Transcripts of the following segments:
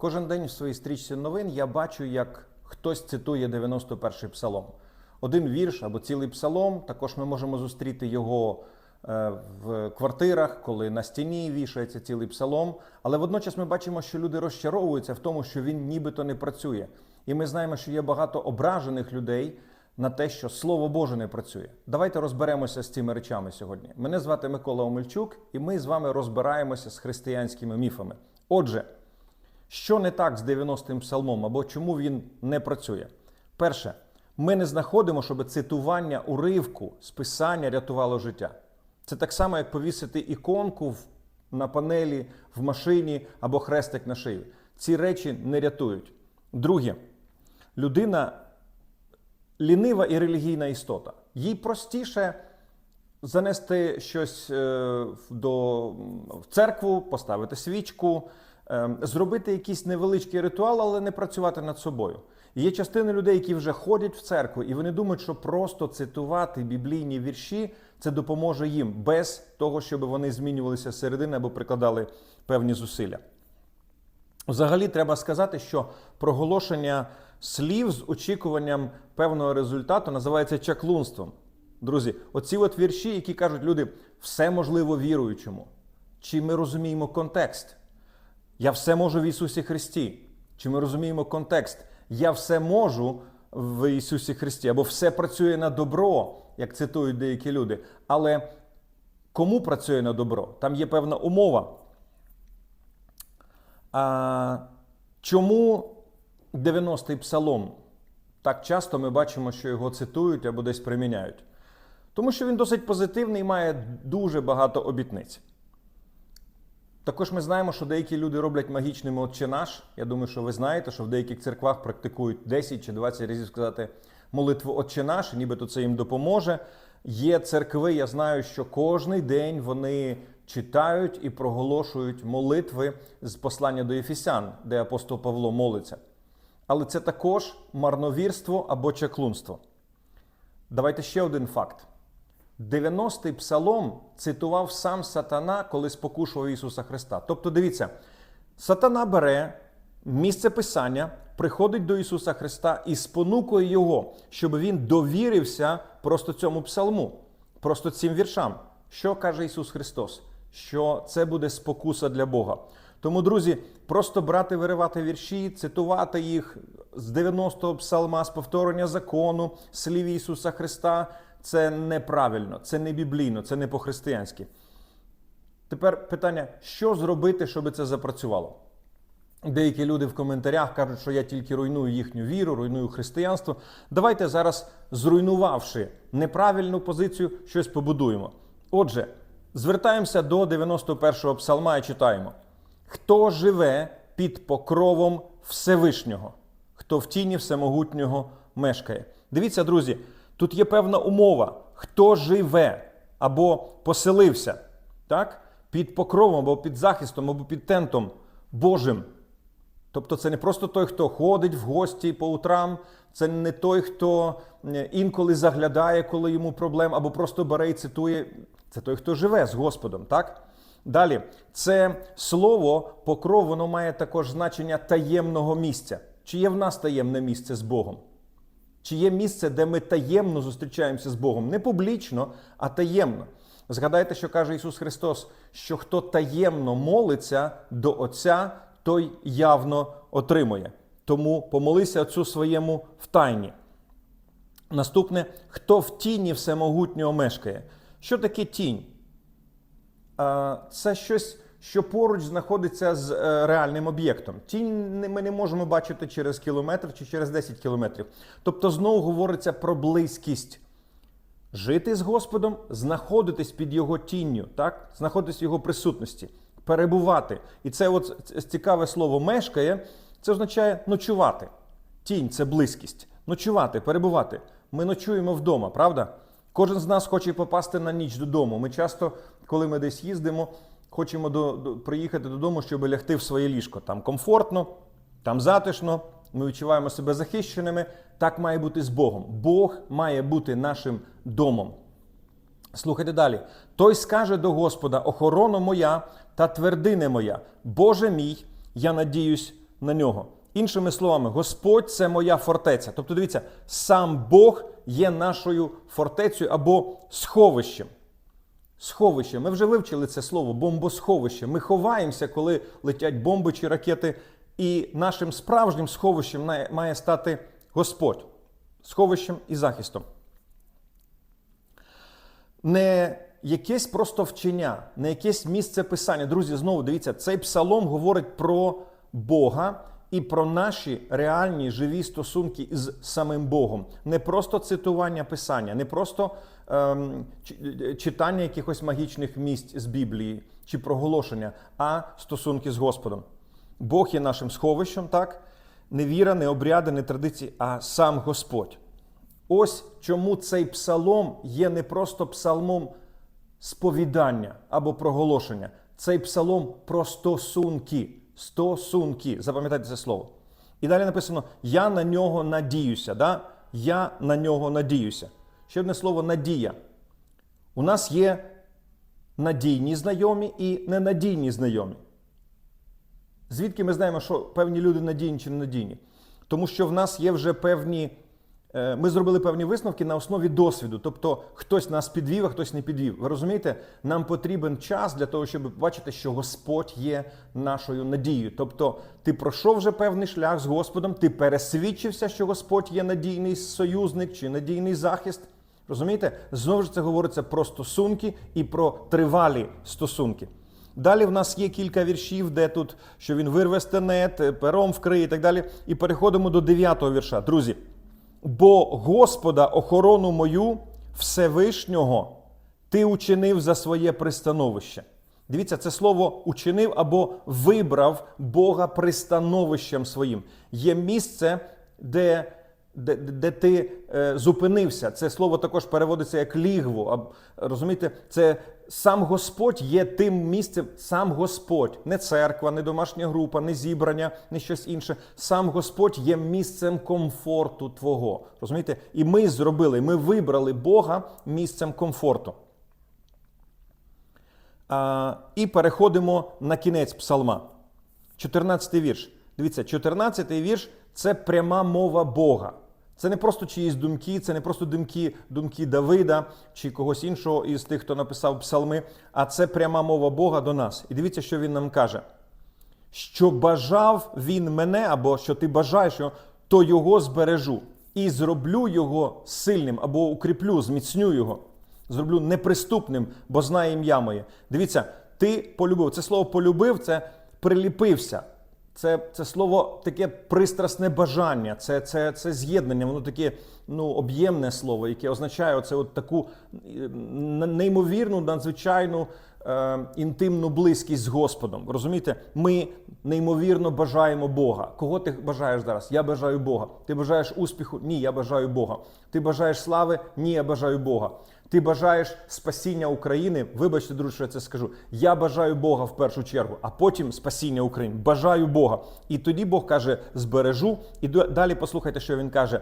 Кожен день в своїй стрічці новин я бачу, як хтось цитує 91-й псалом. Один вірш або цілий псалом. Також ми можемо зустріти його е, в квартирах, коли на стіні вішається цілий псалом. Але водночас ми бачимо, що люди розчаровуються в тому, що він нібито не працює. І ми знаємо, що є багато ображених людей на те, що Слово Боже не працює. Давайте розберемося з цими речами сьогодні. Мене звати Микола Омельчук, і ми з вами розбираємося з християнськими міфами. Отже, що не так з 90-м псалмом або чому він не працює? Перше, ми не знаходимо, щоб цитування уривку з писання рятувало життя. Це так само, як повісити іконку на панелі в машині або хрестик на шиї. Ці речі не рятують. Друге, людина лінива і релігійна істота. Їй простіше занести щось е, до в церкву, поставити свічку, зробити якийсь невеличкий ритуал, але не працювати над собою. Є частина людей, які вже ходять в церкву, і вони думають, що просто цитувати біблійні вірші це допоможе їм без того, щоб вони змінювалися зсередини або прикладали певні зусилля. Взагалі треба сказати, що проголошення слів з очікуванням певного результату називається чаклунством. Друзі, оці от вірші, які кажуть люди, все можливо віруючому. Чи ми розуміємо контекст? Я все можу в Ісусі Христі. Чи ми розуміємо контекст? Я все можу в Ісусі Христі, або все працює на добро, як цитують деякі люди. Але кому працює на добро? Там є певна умова. А, чому 90-й псалом? Так часто ми бачимо, що його цитують або десь приміняють. Тому що він досить позитивний і має дуже багато обітниць. Також ми знаємо, що деякі люди роблять магічними «Отче наш. Я думаю, що ви знаєте, що в деяких церквах практикують 10 чи 20 разів сказати молитву «Отче наш, нібито це їм допоможе. Є церкви, я знаю, що кожний день вони читають і проголошують молитви з послання до Єфісян, де апостол Павло молиться. Але це також марновірство або чаклунство. Давайте ще один факт. 90-й псалом цитував сам Сатана, коли спокушував Ісуса Христа. Тобто, дивіться, Сатана бере місце писання, приходить до Ісуса Христа і спонукує Його, щоб він довірився просто цьому псалму, просто цим віршам. Що каже Ісус Христос? Що це буде спокуса для Бога. Тому, друзі, просто брати, виривати вірші, цитувати їх з 90-го псалма, з повторення закону, слів Ісуса Христа це неправильно, це не біблійно, це не по-християнськи. Тепер питання: що зробити, щоб це запрацювало? Деякі люди в коментарях кажуть, що я тільки руйную їхню віру, руйную християнство. Давайте зараз, зруйнувавши неправильну позицію, щось побудуємо. Отже, звертаємося до 91-го псалма і читаємо: Хто живе під покровом Всевишнього, хто в тіні всемогутнього мешкає. Дивіться, друзі, тут є певна умова: хто живе або поселився, так? Під покровом, або під захистом, або під тентом Божим. Тобто це не просто той, хто ходить в гості по утрам, це не той, хто інколи заглядає, коли йому проблем, або просто бере і цитує. Це той, хто живе з Господом, так? Далі, це слово покров, воно має також значення таємного місця. Чи є в нас таємне місце з Богом? Чи є місце, де ми таємно зустрічаємося з Богом? Не публічно, а таємно. Згадайте, що каже Ісус Христос, що хто таємно молиться до Отця, той явно отримує. Тому помолися Отцю своєму в тайні. Наступне, хто в тіні всемогутнього мешкає. Що таке тінь? Це щось, що поруч знаходиться з е, реальним об'єктом. Тінь ми не можемо бачити через кілометр чи через 10 кілометрів. Тобто, знову говориться про близькість. Жити з Господом, знаходитись під Його тінню, так? знаходитись в Його присутності, перебувати. І це от цікаве слово мешкає, це означає ночувати. Тінь це близькість. Ночувати, перебувати. Ми ночуємо вдома, правда? Кожен з нас хоче попасти на ніч додому. Ми часто, коли ми десь їздимо, хочемо до, до, приїхати додому, щоб лягти в своє ліжко. Там комфортно, там затишно, ми відчуваємо себе захищеними. Так має бути з Богом. Бог має бути нашим домом. Слухайте далі. Той скаже до Господа: охорона моя та твердине моя, Боже мій, я надіюсь на нього. Іншими словами, Господь це моя фортеця. Тобто, дивіться, сам Бог є нашою фортецею або сховищем. Сховище. Ми вже вивчили це слово бомбосховище. Ми ховаємося, коли летять бомби чи ракети. І нашим справжнім сховищем має- стати Господь. Сховищем і захистом. Не якесь просто вчення, не якесь місце писання. Друзі, знову дивіться, цей псалом говорить про Бога і про наші реальні живі стосунки з самим Богом. Не просто цитування писання, не просто ем, читання якихось магічних місць з Біблії чи проголошення, а стосунки з Господом. Бог є нашим сховищем, так? Не віра, не обряди, не традиції, а сам Господь. Ось чому цей псалом є не просто псалмом сповідання або проголошення. Цей псалом про стосунки. Стосунки. Запам'ятайте це слово. І далі написано: Я на нього надіюся. Да? Я на нього надіюся. Ще одне слово надія. У нас є надійні знайомі і ненадійні знайомі. Звідки ми знаємо, що певні люди надійні чи ненадійні? Тому що в нас є вже певні. Е, Ми зробили певні висновки на основі досвіду. Тобто хтось нас підвів, а хтось не підвів. Ви розумієте, нам потрібен час для того, щоб бачити, що Господь є нашою надією. Тобто, ти пройшов вже певний шлях з Господом, ти пересвідчився, що Господь є надійний союзник чи надійний захист. Розумієте? Знову ж це говориться про стосунки і про тривалі стосунки. Далі в нас є кілька віршів, де тут, що він вирве стенет, е, пером вкриє і так далі. І переходимо до 9 вірша. Друзі, бо Господа охорону мою Всевишнього ти учинив за своє пристановище. Дивіться, це слово учинив або вибрав Бога пристановищем своїм. Є місце, де де, де ти е, зупинився. Це слово також переводиться як лігво. А, розумієте, це сам Господь є тим місцем, сам Господь, не церква, не домашня група, не зібрання, не щось інше. Сам Господь є місцем комфорту Твого. Розумієте? І ми зробили, ми вибрали Бога місцем комфорту. А, і переходимо на кінець псалма. 14 вірш. Дивіться, 14 й вірш це пряма мова Бога. Це не просто чиїсь думки, це не просто думки, думки Давида чи когось іншого із тих, хто написав псалми, а це пряма мова Бога до нас. І дивіться, що він нам каже: що бажав він мене, або що ти бажаєш то його збережу і зроблю його сильним, або укріплю, зміцню його. Зроблю неприступним, бо знає ім'я моє. Дивіться, ти полюбив. Це слово полюбив, це приліпився. Це, це слово таке пристрасне бажання, це, це, це з'єднання, воно таке ну, об'ємне слово, яке означає оце от таку неймовірну, надзвичайну е, інтимну близькість з Господом. Розумієте, ми неймовірно бажаємо Бога. Кого ти бажаєш зараз? Я бажаю Бога. Ти бажаєш успіху? Ні, я бажаю Бога. Ти бажаєш слави? Ні, я бажаю Бога. Ти бажаєш спасіння України. Вибачте, друзі, що я це скажу. Я бажаю Бога в першу чергу, а потім спасіння України. Бажаю Бога. І тоді Бог каже: збережу. І далі послухайте, що він каже.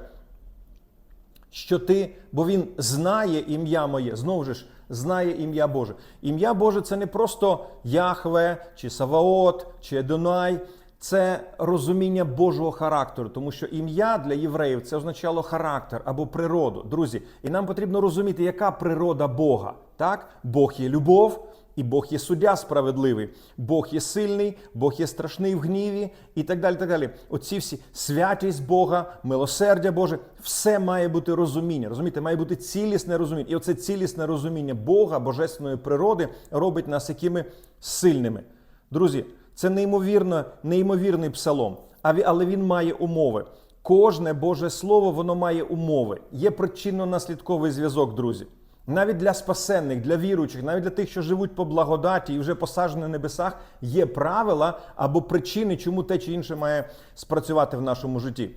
Що ти, бо він знає ім'я моє, знову ж знає ім'я Боже. Ім'я Боже це не просто Яхве, чи Саваот, чи Едонай. Це розуміння Божого характеру, тому що ім'я для євреїв це означало характер або природу. Друзі, і нам потрібно розуміти, яка природа Бога. Так, Бог є любов, і Бог є суддя справедливий, Бог є сильний, Бог є страшний в гніві і так далі. так далі. Оці всі святість Бога, милосердя Боже, все має бути розуміння. Розумієте, має бути цілісне розуміння. І оце цілісне розуміння Бога, божественної природи робить нас якими сильними. Друзі, це неймовірно, неймовірний псалом, але він має умови. Кожне Боже Слово воно має умови. Є причинно-наслідковий зв'язок, друзі. Навіть для спасенних, для віруючих, навіть для тих, що живуть по благодаті і вже посаджені на небесах, є правила або причини, чому те чи інше має спрацювати в нашому житті.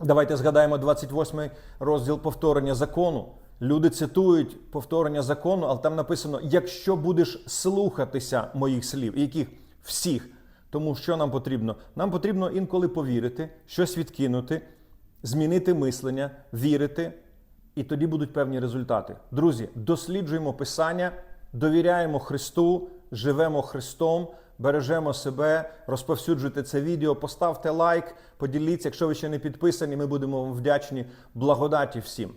Давайте згадаємо 28 розділ повторення закону. Люди цитують повторення закону, але там написано: якщо будеш слухатися моїх слів, яких всіх. Тому що нам потрібно? Нам потрібно інколи повірити, щось відкинути, змінити мислення, вірити, і тоді будуть певні результати. Друзі, досліджуємо Писання, довіряємо Христу, живемо Христом, бережемо себе, розповсюджуйте це відео, поставте лайк, поділіться. Якщо ви ще не підписані, ми будемо вам вдячні. Благодаті всім.